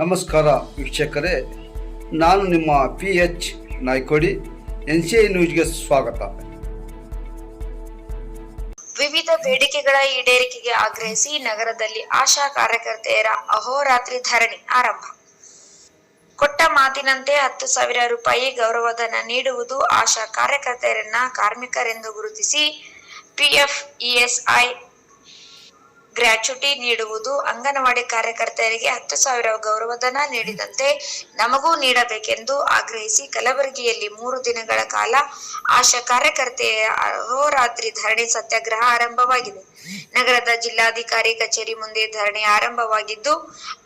ನಮಸ್ಕಾರ ವೀಕ್ಷಕರೇ, ನಾನು ನಿಮ್ಮ P H Naikodi, N C I ನ್ಯೂಸ್ಗೆ ಸ್ವಾಗತ. ವಿವಿಧ ಬೇಡಿಕೆಗಳ ಈಡೇರಿಕೆಗೆ ಆಗ್ರಹಿಸಿ ನಗರದಲ್ಲಿ ಆಶಾ ಕಾರ್ಯಕರ್ತೆಯರ ಅಹೋರಾತ್ರಿ ಧರಣಿ ಆರಂಭ. ಕೊಟ್ಟ ಮಾತಿನಂತೆ ಹತ್ತು ಸಾವಿರ ರೂಪಾಯಿ ಗೌರವಧನ ನೀಡುವುದು ಆಶಾ ಕಾರ್ಯಕರ್ತೆಯರನ್ನ ಕಾರ್ಮಿಕರೆಂದು ಗುರುತಿಸಿ ಪಿಎಫ್ ಇಎಸ್ಐ ಗ್ರ್ಯಾಚುಟಿ ನೀಡುವುದು ಅಂಗನವಾಡಿ ಕಾರ್ಯಕರ್ತೆಯರಿಗೆ ಹತ್ತು ಸಾವಿರ ಗೌರವಧನ ನೀಡಿದಂತೆ ನಮಗೂ ನೀಡಬೇಕೆಂದು ಆಗ್ರಹಿಸಿ ಕಲಬುರಗಿಯಲ್ಲಿ ಮೂರು ದಿನಗಳ ಕಾಲ ಆಶಾ ಕಾರ್ಯಕರ್ತೆಯ ಅಹೋರಾತ್ರಿ ಧರಣಿ ಸತ್ಯಾಗ್ರಹ ಆರಂಭವಾಗಿದೆ. ನಗರದ ಜಿಲ್ಲಾಧಿಕಾರಿ ಕಚೇರಿ ಮುಂದೆ ಧರಣಿ ಆರಂಭವಾಗಿದ್ದು,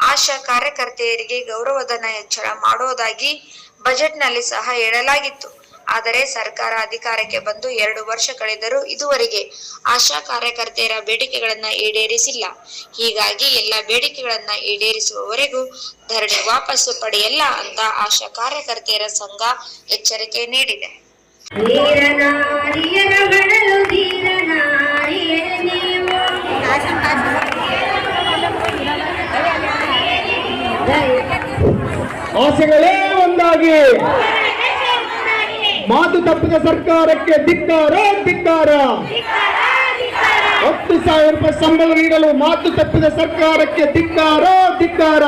ಆಶಾ ಕಾರ್ಯಕರ್ತೆಯರಿಗೆ ಗೌರವಧನ ಹೆಚ್ಚಳ ಮಾಡುವುದಾಗಿ ಬಜೆಟ್ನಲ್ಲಿ ಸಹ ಹೇಳಲಾಗಿತ್ತು. ಆದರೆ ಸರ್ಕಾರ ಅಧಿಕಾರಕ್ಕೆ ಬಂದು ಎರಡು ವರ್ಷ ಕಳೆದರೂ ಇದುವರೆಗೆ ಆಶಾ ಕಾರ್ಯಕರ್ತೆಯರ ಬೇಡಿಕೆಗಳನ್ನ ಈಡೇರಿಸಿಲ್ಲ. ಹೀಗಾಗಿ ಎಲ್ಲ ಬೇಡಿಕೆಗಳನ್ನ ಈಡೇರಿಸುವವರೆಗೂ ಧರಣಿ ವಾಪಸ್ಸು ಪಡೆಯಲ್ಲ ಅಂತ ಆಶಾ ಕಾರ್ಯಕರ್ತೆಯರ ಸಂಘ ಎಚ್ಚರಿಕೆ ನೀಡಿದೆ. ಆಸೆಗಳೇ ಒಂದಾಗಿ. ಮಾತು ತಪ್ಪಿದ ಸರ್ಕಾರಕ್ಕೆ ಧಿಕ್ಕಾರ ಧಿಕ್ಕಾರ. ಹತ್ತು ಸಾವಿರ ರೂಪಾಯಿ ಸಂಬಳ ನೀಡಲು ಮಾತು ತಪ್ಪಿದ ಸರ್ಕಾರಕ್ಕೆ ಧಿಕ್ಕಾರ ಧಿಕ್ಕಾರ.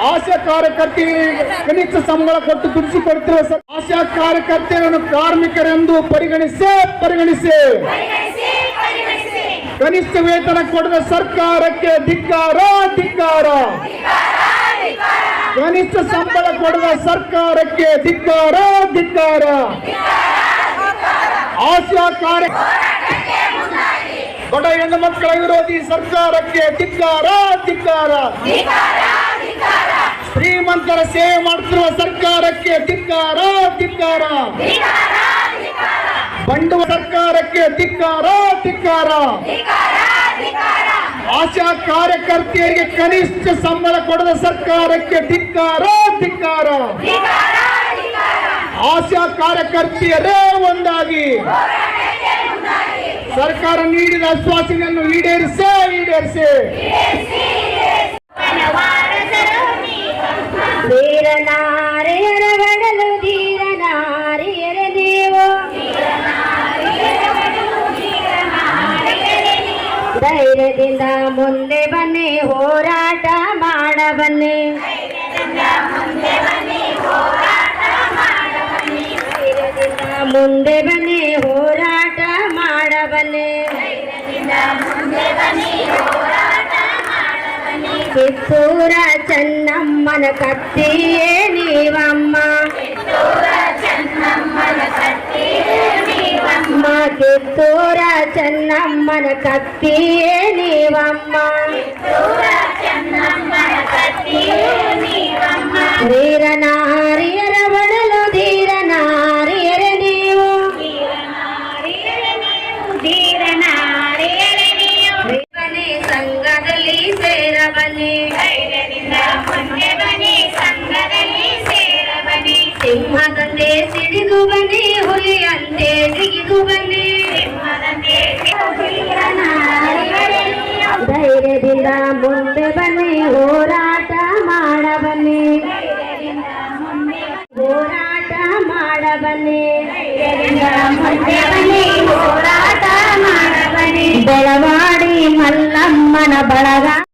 ಆಶಾ ಕಾರ್ಯಕರ್ತೆಯರಿಗೆ ಕನಿಷ್ಠ ಸಂಬಳ ಕೊಟ್ಟು ದುಡಿಸಿಕೊಡ್ತಿರುವ ಸರ್- ಆಶಾ ಕಾರ್ಯಕರ್ತೆಯರನ್ನು ಕಾರ್ಮಿಕರೆಂದು ಪರಿಗಣಿಸಿ ಪರಿಗಣಿಸಿ. ಕನಿಷ್ಠ ವೇತನ ಕೊಡದ ಸರ್ಕಾರಕ್ಕೆ ಧಿಕ್ಕಾರ ಧಿಕ್ಕಾರ. ಕನಿಷ್ಠ ಸಂಬಳ ಕೊಡುವ ಸರ್ಕಾರಕ್ಕೆ ಧಿಕ್ಕಾರ ಧಿಕ್ಕಾರ. ಆಶಾ ಕಾರ್ಯ ಬಡ ಹೆಣ್ಣು ಮಕ್ಕಳ ವಿರೋಧಿ ಸರ್ಕಾರಕ್ಕೆ ಧಿಕ್ಕಾರ ಧಿಕ್ಕಾರ. ಶ್ರೀಮಂತರ ಸೇವೆ ಮಾಡುತ್ತಿರುವ ಸರ್ಕಾರಕ್ಕೆ ಧಿಕ್ಕಾರ ಧಿಕ್ಕಾರ. ಬಂಡುವ ಸರ್ಕಾರಕ್ಕೆ ಧಿಕ್ಕಾರ ಧಿಕ್ಕಾರ. ಕಾರ್ಯಕರ್ತೆಯರಿಗೆ ಕನಿಷ್ಠ ಸಂಬಳ ಕೊಡದ ಸರ್ಕಾರಕ್ಕೆ ಧಿಕ್ಕಾರ ಧಿಕ್ಕಾರ. ಆಶಾ ಕಾರ್ಯಕರ್ತೆಯರೇ ಒಂದಾಗಿ. ಸರ್ಕಾರ ನೀಡಿದ ಆಶ್ವಾಸನೆಯನ್ನು ಈಡೇರಿಸೇ, ಈಡೇರಿಸಿ. ಧೈರ್ಯದಿಂದ ಮುಂದೆ ಬನ್ನಿ, ಹೋರಾಟ ಮಾಡ ಬನ್ನಿ ಧೈರ್ಯದಿಂದ ಮುಂದೆ ಬನ್ನಿ, ಹೋರಾಟ ಮಾಡ ಬನ್ನಿ ಕಿತ್ತೂರ ಚೆನ್ನಮ್ಮನ ಕತ್ತಿಯೇ ನೀವಮ್ಮ. ಅಮ್ಮ ಕಿತ್ತೂರ ಚೆನ್ನಮ್ಮನ ಕತ್ತಿಯೇ ನೀವಮ್ಮ ಧೀರನಾರಿಯರ ಬಡಲು ಧೀರನಾರಿಯರ ನೀವು ಬನ್ನಿ ಸಂಘದಲ್ಲಿ ಸೇರ ಬನ್ನಿ ಸಿಂಹದಂತೆ ಸಿಡಿದು ಮುಂದೆ ಬನ್ನಿ ಹೋರಾಟ ಮಾಡ ಬನ್ನಿ ಹೋರಾಟ ಮಾಡ ಬನ್ನಿ ಬೆಳವಾಡಿ ಮಲ್ಲಮ್ಮನ ಬಳಗ